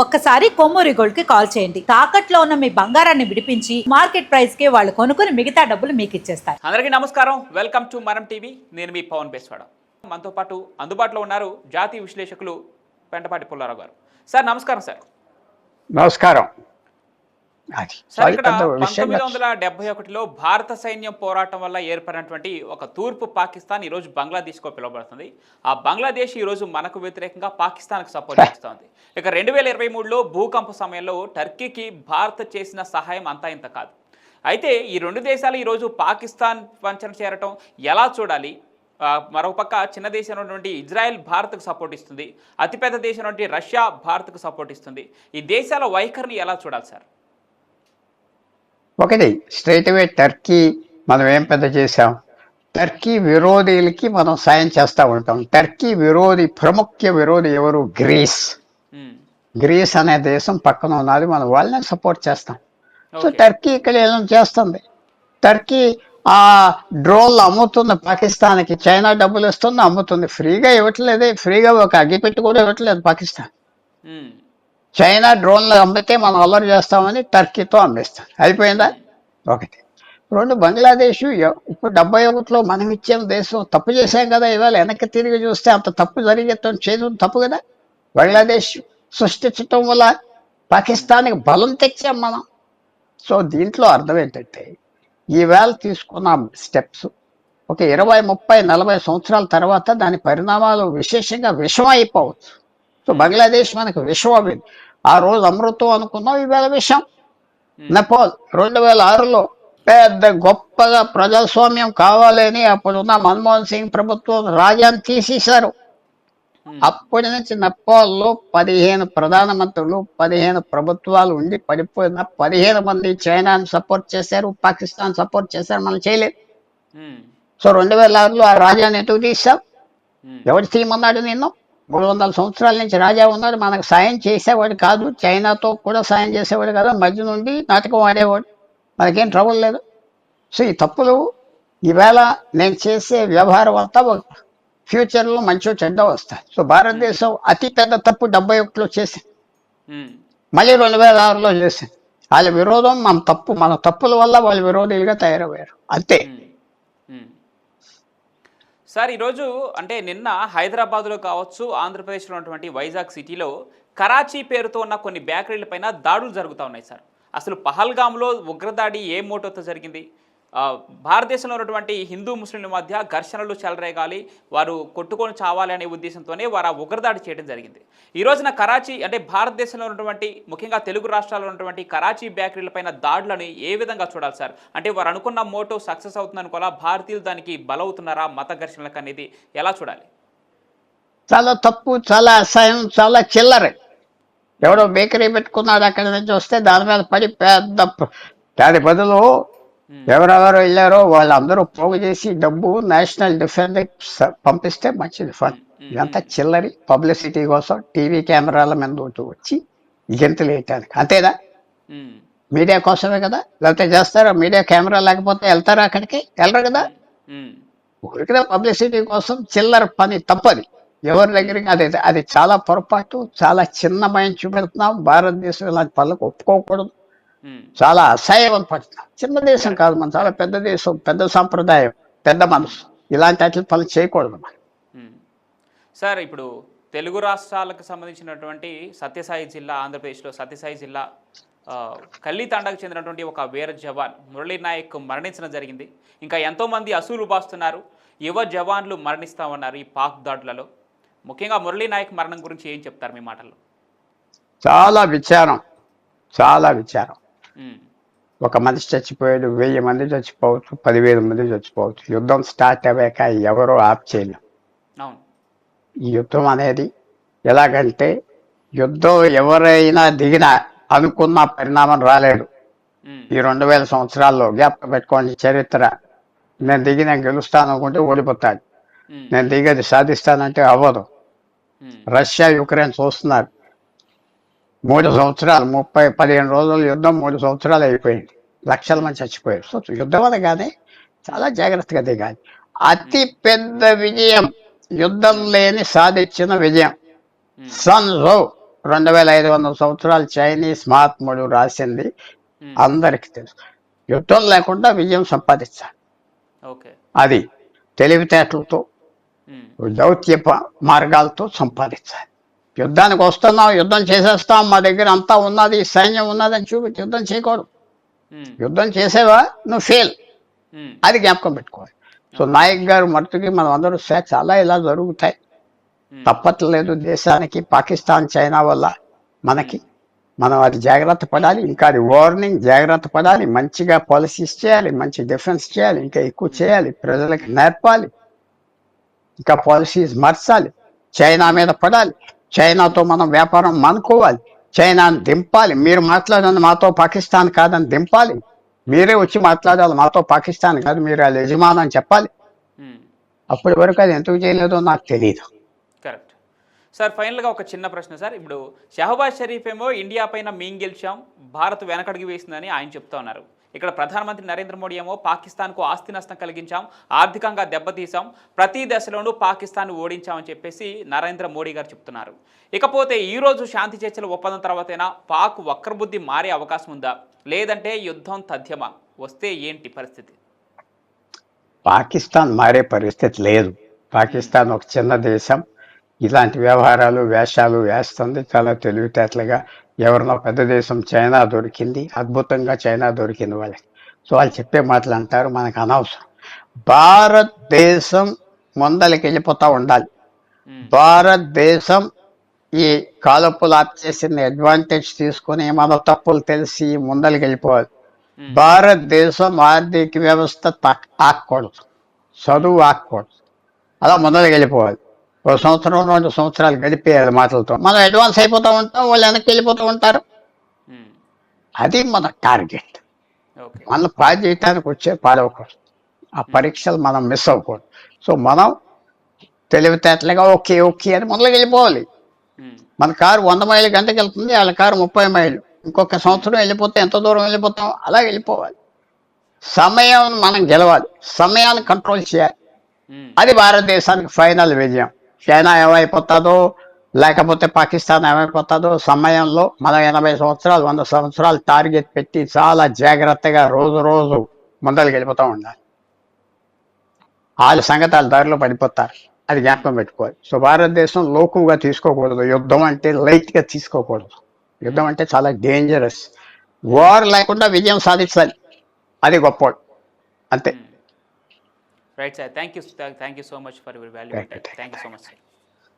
ఒక్కసారి కొమ్మూరి గోల్డ్కి కాల్ చేయండి. తాకట్లో ఉన్న మీ బంగారాన్ని విడిపించి మార్కెట్ ప్రైస్కి వాళ్ళు కొనుక్కుని మిగతా డబ్బులు మీకు ఇచ్చేస్తారు. అందరికీ నమస్కారం. Welcome to Manam TV. నేను మీ పవన్ బేస్వాడ. మనతో పాటు అందుబాటులో ఉన్నారు జాతీయ విశ్లేషకులు పెంటపాటి పుల్లారావు గారు. సార్ నమస్కారం సార్. నమస్కారం. సార్ ఇక్కడ పంతొమ్మిది వందల డెబ్బై ఒకటిలో భారత సైన్యం పోరాటం వల్ల ఏర్పడినటువంటి ఒక తూర్పు పాకిస్తాన్ ఈ రోజు బంగ్లాదేశ్గా పిలువబడుతుంది. ఆ బంగ్లాదేశ్ ఈ రోజు మనకు వ్యతిరేకంగా పాకిస్తాన్కి సపోర్ట్ చేస్తోంది. ఇక రెండు వేల ఇరవై మూడులో భూకంప సమయంలో టర్కీకి భారత్ చేసిన సహాయం అంతా ఇంత కాదు. అయితే ఈ రెండు దేశాలు ఈరోజు పాకిస్తాన్ వంచన చేరటం ఎలా చూడాలి? మరోపక్క చిన్న దేశం నుండి ఇజ్రాయెల్ భారత్కు సపోర్ట్ ఇస్తుంది. అతిపెద్ద దేశం నుండి రష్యా భారత్కు సపోర్ట్ ఇస్తుంది. ఈ దేశాల వైఖరిని ఎలా చూడాలి సార్? ఒకటి స్ట్రైట్ అవే టర్కీ మనం ఏం పెద్ద చేసాం టర్కీ విరోధులకి మనం సాయం చేస్తూ ఉంటాం. టర్కీ విరోధి ప్రముఖ విరోధి ఎవరు? గ్రీస్ గ్రీస్ అనే దేశం పక్కన ఉన్నది మనం వాళ్ళని సపోర్ట్ చేస్తాం. సో. టర్కీ ఇక్కడ ఏం చేస్తుంది? టర్కీ ఆ డ్రోన్లు అమ్ముతుంది పాకిస్తాన్కి. చైనా డబ్బులు ఇస్తుంది అమ్ముతుంది. ఫ్రీగా ఇవ్వట్లేదే ఫ్రీగా ఒక అగ్గిపెట్టి కూడా ఇవ్వట్లేదు పాకిస్తాన్. ఉమ్, చైనా డ్రోన్లు అమ్మితే మనం అల్లరి చేస్తామని టర్కీతో అమ్మేస్తాం అయిపోయిందా? ఒకటి రెండు బంగ్లాదేశ్ ఇప్పుడు డెబ్బై ఒకటిలో మనం ఇచ్చిన దేశం తప్పు చేశాం కదా ఇవాళ వెనక్కి తిరిగి చూస్తే అంత తప్పు జరిగేస్తాం చేయడం తప్పు కదా? బంగ్లాదేశ్ సృష్టించటం వల్ల పాకిస్తాన్కి బలం తెచ్చాం మనం. సో దీంట్లో అర్థం ఏంటంటే ఈవేళ తీసుకున్న స్టెప్స్. ఒక ఇరవై ముప్పై నలభై సంవత్సరాల తర్వాత దాని పరిణామాలు విశేషంగా విషం అయిపోవచ్చు. సో బంగ్లాదేశ్ మనకు అయింది ఆ రోజు అమృతం అనుకున్నాం ఈవేళ విషం. నెపాల్ రెండు వేల ఆరులో పెద్ద గొప్పగా ప్రజాస్వామ్యం కావాలని అప్పుడున్న మన్మోహన్ సింగ్ ప్రభుత్వం రాజాన్ని తీసేశారు. అప్పటి నుంచి నెపాల్లో పదిహేను ప్రధానమంత్రులు పదిహేను ప్రభుత్వాలు ఉండి పడిపోయిన పదిహేను మంది చైనాని సపోర్ట్ చేశారు పాకిస్తాన్ సపోర్ట్ చేశారు మనం చేయలేదు. సో రెండు వేల ఆరులో ఆ రాజాని ఎందుకు తీసాం ఎవరు తీయమన్నాడు నిన్ను? మూడు వందల సంవత్సరాల నుంచి రాజా ఉన్నాడు మనకు సాయం చేసేవాడు కాదు. చైనాతో కూడా సాయం చేసేవాడు కాదు. మధ్య నుండి నాటకం ఆడేవాడు. మనకేం ట్రబుల్ లేదు. సో ఈ తప్పులు ఈవేళ నేను చేసే వ్యవహారం అంతా ఫ్యూచర్లో మంచి చెడ్డ వస్తాయి. సో భారతదేశం అతి పెద్ద తప్పు డెబ్బై ఒకటిలో చేసింది ఉమ్, మళ్ళీ రెండు వేల ఆరులో చేసింది వాళ్ళ విరోధం మన తప్పు మన తప్పుల వల్ల వాళ్ళు విరోధులుగా తయారయ్యారు. అంతే. ఉమ్. సార్ ఈరోజు అంటే నిన్న హైదరాబాద్లో కావచ్చు ఆంధ్రప్రదేశ్లో ఉన్నటువంటి వైజాగ్ సిటీలో కరాచీ పేరుతో ఉన్న కొన్ని బేకరీల పైన దాడులు జరుగుతూ ఉన్నాయి సార్. అసలు పహల్గామ్లో ఉగ్రదాడి ఏ మోటోతో జరిగింది? భారతదేశంలో ఉన్నటువంటి హిందూ ముస్లింల మధ్య ఘర్షణలు చెలరేగాలి వారు కొట్టుకొని చావాలి అనే ఉద్దేశంతోనే వారు ఆ ఉగ్రదాడి చేయడం జరిగింది. ఈ రోజున కరాచీ అంటే భారతదేశంలో ఉన్నటువంటి ముఖ్యంగా తెలుగు రాష్ట్రాల్లో ఉన్నటువంటి కరాచీ బేకరీల పైన దాడులను ఏ విధంగా చూడాలి సార్? అంటే వారు అనుకున్న మోటో సక్సెస్ అవుతుంది అనుకోవాలా? భారతీయులు దానికి బలవుతున్నారా? మత ఘర్షణలకు అనేది ఎలా చూడాలి? చాలా తప్పు చాలా అసహ్యం చాలా చిల్లర. ఎవడో బేకరీ పెట్టుకున్నాడు అక్కడి నుంచి వస్తే దాని మీద పడి పెద్ద దాని బదులు ఎవరెవరు వెళ్ళారో వాళ్ళందరూ పోగు చేసి డబ్బు నేషనల్ డిఫెన్స్ పంపిస్తే మంచిది. ఫన్ ఇదంతా చిల్లరి పబ్లిసిటీ కోసం టీవీ కెమెరాల మీద వచ్చి గెంతులు వేయటానికి. అంతేనా? ఉమ్, మీడియా కోసమే కదా? లేకపోతే చేస్తారా? మీడియా కెమెరా లేకపోతే వెళ్తారా అక్కడికి? వెళ్ళరు కదా? ఉమ్, ఊరికే పబ్లిసిటీ కోసం చిల్లర పని తప్పది. ఎవరి దగ్గరికి అది అది చాలా పొరపాటు చాలా చిన్న మైండ్ చూపెడుతున్నాం. భారతదేశం ఇలాంటి పనులకు ఒప్పుకోకూడదు. చాలా అసహ్యం పడుతున్నాం చిన్న దేశం కాదు మన చాలా పెద్ద దేశం పెద్ద సాంప్రదాయం పెద్ద మనసు. ఇలాంటి వాటి పనులు చేయకూడదు మనం. సార్ ఇప్పుడు తెలుగు రాష్ట్రాలకు సంబంధించినటువంటి సత్యసాయి జిల్లా ఆంధ్రప్రదేశ్లో సత్యసాయి జిల్లా ఆ, కల్లితాండకు చెందినటువంటి ఒక వీర జవాన్ మురళీ నాయక్ మరణించడం జరిగింది. ఇంకా ఎంతోమంది అసూలు బాస్తున్నారు. యువ జవాన్లు మరణిస్తామన్నారు ఈ పాక్ దాడులలో. ముఖ్యంగా మురళీ నాయక్ మరణం గురించి ఏం చెప్తారు మీ మాటల్లో? చాలా విచారం. చాలా విచారం. ఒక మనిషి చచ్చిపోయాడు వెయ్యి మంది చచ్చిపోవచ్చు పదివేల మంది చచ్చిపోవచ్చు. యుద్ధం స్టార్ట్ అయ్యాక ఎవరో ఆప్ చేయలేం ఈ యుద్ధం అనేది ఎలాగంటే యుద్ధం ఎవరైనా దిగినా అనుకున్న పరిణామం రాలేదు. ఈ రెండు వేల సంవత్సరాల్లో జ్ఞాపకం పెట్టుకోండి చరిత్ర. నేను దిగి నేను గెలుస్తాను అనుకుంటే ఓడిపోతాడు. నేను దిగేది సాధిస్తానంటే అవ్వదు. రష్యా యుక్రెయిన్ చూస్తున్నారు. మూడు సంవత్సరాలు ముప్పై పదిహేను రోజుల యుద్ధం మూడు సంవత్సరాలు అయిపోయింది. లక్షల మంది చచ్చిపోయారు. సో యుద్ధం అనగానే చాలా జాగ్రత్తగా దిగాలి. అతి పెద్ద విజయం యుద్ధం లేని సాధించిన విజయం. సన్ రో రెండు వేల ఐదు వందల సంవత్సరాలు చైనీస్ మహాత్ముడు రాసింది అందరికీ తెలుసు. యుద్ధం లేకుండా విజయం సంపాదించాలి. అది తెలివితేటలతో దౌత్య మార్గాలతో సంపాదించాలి. యుద్ధానికి వస్తున్నాం యుద్ధం చేసేస్తాం మా దగ్గర అంతా ఉన్నది సైన్యం ఉన్నదని చూపించి యుద్ధం చేయకూడదు. యుద్ధం చేసేవా? నువ్వు ఫెయిల్ అది జ్ఞాపకం పెట్టుకోవాలి. సో నాయక్ గారు మట్టుకి మనం అందరూ "సే, చాలా ఇలా జరుగుతాయి. తప్పట్లేదు దేశానికి పాకిస్తాన్ చైనా వల్ల మనకి. మనం అది జాగ్రత్త పడాలి ఇంకా అది వార్నింగ్ జాగ్రత్త పడాలి మంచిగా పాలసీస్ చేయాలి మంచి డిఫెన్స్ చేయాలి ఇంకా ఎక్కువ చేయాలి ప్రజలకు నేర్పాలి. ఇంకా పాలసీస్ మార్చాలి చైనా మీద పడాలి. చైనాతో మనం వ్యాపారం మానుకోవాలి. చైనాని దింపాలి. మీరు మాట్లాడండి మాతో పాకిస్తాన్ కాదని దింపాలి. మీరే వచ్చి మాట్లాడాలి. మాతో పాకిస్తాన్ కాదు. మీరు వాళ్ళ యజమాని అని చెప్పాలి. అప్పటి వరకు అది ఎందుకు చేయలేదో నాకు తెలియదు కరెక్ట్. సార్ ఫైనల్గా ఒక చిన్న ప్రశ్న సార్. ఇప్పుడు షహబాజ్ షరీఫ్ ఏమో ఇండియా పైన మేం గెలిచాం. భారత్ వెనకడుగు వేసిందని ఆయన చెప్తా ఉన్నారు. ఇక్కడ ప్రధానమంత్రి నరేంద్ర మోడీ ఏమో పాకిస్తాన్కు ఆస్తి నష్టం కలిగించాం ఆర్థికంగా దెబ్బతీసాం ప్రతి దశలోనూ పాకిస్తాన్ ఓడించామని చెప్పేసి నరేంద్ర మోడీ గారు చెప్తున్నారు. ఇకపోతే ఈ రోజు శాంతి చర్చల ఒప్పందం తర్వాతైనా పాక్ వక్రబుద్ధి మారే అవకాశం ఉందా? లేదంటే యుద్ధం తథ్యమా? వస్తే ఏంటి పరిస్థితి? పాకిస్తాన్ మారే పరిస్థితి లేదు. పాకిస్తాన్ ఒక చిన్న దేశం. ఇలాంటి వ్యవహారాలు వేషాలు వేస్తుంది. చాలా తెలివితేటలుగా ఎవరినో పెద్ద దేశం చైనా దొరికింది అద్భుతంగా చైనా దొరికింది వాళ్ళకి. సో వాళ్ళు చెప్పే మాటలు అంటారు మనకు అనవసరం. భారతదేశం ముందలకి వెళ్ళిపోతా ఉండాలి. భారతదేశం ఈ కాలపులు చేసిన అడ్వాంటేజ్ తీసుకొని మన తప్పులు తెలిసి ముందలకి వెళ్ళిపోవాలి. భారతదేశం ఆర్థిక వ్యవస్థ తక్- ఆకూడదు చదువు ఆకూడదు అలా ముందరికి వెళ్ళిపోవాలి. ఒక సంవత్సరం రెండు సంవత్సరాలు గడిపేయాలి మాటలతో. మనం అడ్వాన్స్ అయిపోతూ ఉంటాం వాళ్ళు వెనక్కి వెళ్ళిపోతూ ఉంటారు. అది మన టార్గెట్. మన పాస్ చేయటానికి వచ్చే పాడవకూడదు ఆ పరీక్షలు మనం మిస్ అవ్వకూడదు. సో మనం తెలివితేటలుగా ఓకే ఓకే అని మొదలుకి వెళ్ళిపోవాలి. మన కారు వంద మైళ్ళ గంటకి వెళ్తుంది వాళ్ళ కారు ముప్పై మైళ్ళు. ఇంకొక సంవత్సరం వెళ్ళిపోతే ఎంత దూరం వెళ్ళిపోతాం? అలా వెళ్ళిపోవాలి. సమయం మనం గెలవాలి. సమయాన్ని కంట్రోల్ చేయాలి. అది భారతదేశానికి ఫైనల్ విజయం. చైనా ఏమైపోతుందో లేకపోతే పాకిస్తాన్ ఏమైపోతుందో సమయంలో మనం ఎనభై సంవత్సరాలు వంద సంవత్సరాలు టార్గెట్ పెట్టి చాలా జాగ్రత్తగా రోజు రోజు ముందరికి వెళ్ళిపోతూ ఉండాలి. వాళ్ళ సంగతాలు దారిలో పడిపోతారు. అది జ్ఞాపకం పెట్టుకోవాలి. సో భారతదేశం లోకుగా తీసుకోకూడదు. యుద్ధం అంటే లైట్గా తీసుకోకూడదు. యుద్ధం అంటే చాలా డేంజరస్ వార్ లేకుండా విజయం సాధించాలి. అది గొప్ప అంతే. Right, sir. Thank you. Thank you so much for your valuable time. Thank you so much, sir.